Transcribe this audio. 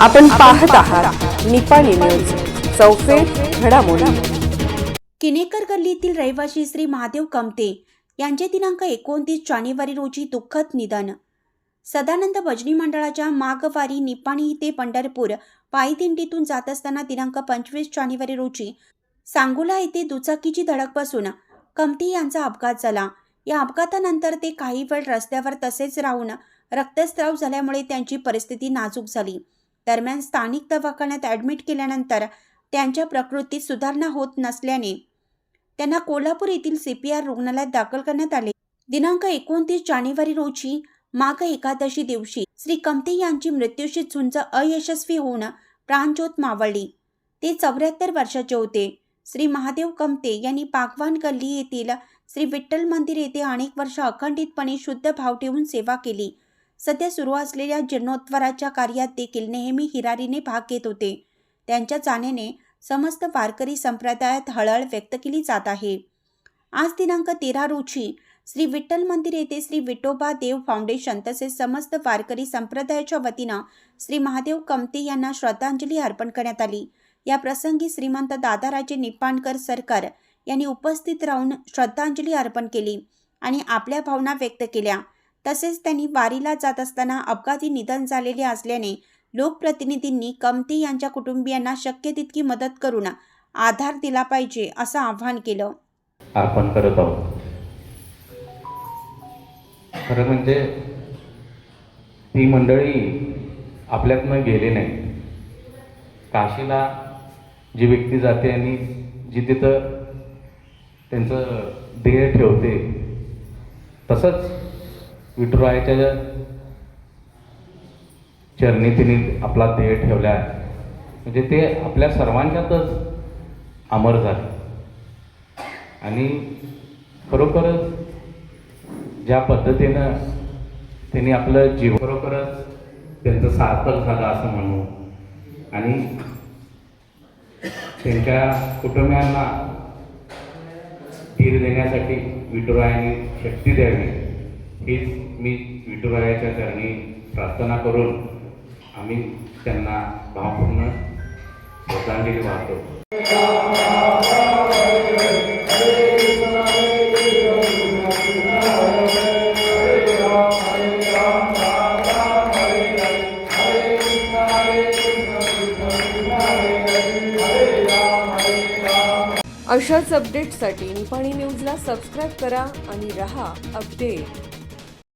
आपण पाहत आहात निपाणी न्यूज चौफेर घडामोडी. किनेकर गल्लीतील रहिवासी श्री महादेव कमते यांचे दिनांक एकोणतीस जानेवारी रोजी दुःखद निधन. सदानंद भजनी मंडळाच्या माघवारी निपाणी ते पंढरपूर पायदिंडीतून जात असताना दिनांक पंचवीस जानेवारी रोजी सांगोला येथे दुचाकीची धडक बसून कमती यांचा अपघात झाला. या अपघातानंतर ते काही वेळ रस्त्यावर तसेच राहून रक्तस्राव झाल्यामुळे त्यांची परिस्थिती नाजूक झाली. दरम्यान स्थानिक दवाखान्यात ॲडमिट केल्यानंतर त्यांच्या प्रकृतीत सुधारणा होत नसल्याने त्यांना कोल्हापूर येथील सी पी आर रुग्णालयात दाखल करण्यात आले. दिनांक एकोणतीस जानेवारी रोजी माघ एकादशी दिवशी श्री कमते यांची मृत्यूशी झुंज अयशस्वी होऊन प्राणज्योत मावळली. ते चौऱ्याहत्तर वर्षाचे होते. श्री महादेव कमते यांनी पागवान गल्ली येथील श्री विठ्ठल मंदिर येथे अनेक वर्ष अखंडितपणे शुद्ध भाव ठेवून सेवा केली. सध्या सुरू असलेल्या जीर्णोत्तराच्या कार्यात देखील नेहमी हिरारीने भाग घेत होते. त्यांच्या जाण्याने समस्त वारकरी संप्रदायात हळहळ व्यक्त केली जात आहे. आज दिनांक तेरा रोजी श्री विठ्ठल मंदिर येथे श्री विठोबा देव फाउंडेशन तसेच समस्त वारकरी संप्रदायाच्या वतीनं श्री महादेव कमते यांना श्रद्धांजली अर्पण करण्यात आली. या प्रसंगी श्रीमंत दादाराजे निपाणकर सरकार यांनी उपस्थित राहून श्रद्धांजली अर्पण केली आणि आपल्या भावना व्यक्त केल्या. तसेच त्यांनी वारीला जात असताना अपघाती निधन झालेले असल्याने लोकप्रतिनिधींनी कमती यांच्या कुटुंबियांना शक्य तितकी मदत करून आधार दिला पाहिजे असं आवाहन केलं. आपण करत आहोत. खरं म्हणजे ही मंडळी आपल्यातनं गेली नाही. काशीला जी व्यक्ती जाते आणि जी तिथं त्यांचं ध्येय ठेवते तसंच विठुरायाच्या चरणी तिने आपला ध्येय ठेवला आहे. म्हणजे ते आपल्या सर्वांच्यातच अमर झाले. आणि खरोखरच ज्या पद्धतीनं त्यांनी आपलं जीव खरोखरच त्यांचं सार्थक झालं असं म्हणू. आणि त्यांच्या कुटुंबियांना धीर देण्यासाठी विठुरायाने शक्ती द्यावी. हीच मी विठुरायाच्या चरणी प्रार्थना करून आम्ही त्यांना भावपूर्ण श्रद्धांजली वाहतो. अशाच अपडेटसाठी निपाणी न्यूजला सबस्क्राईब करा आणि रहा अपडेट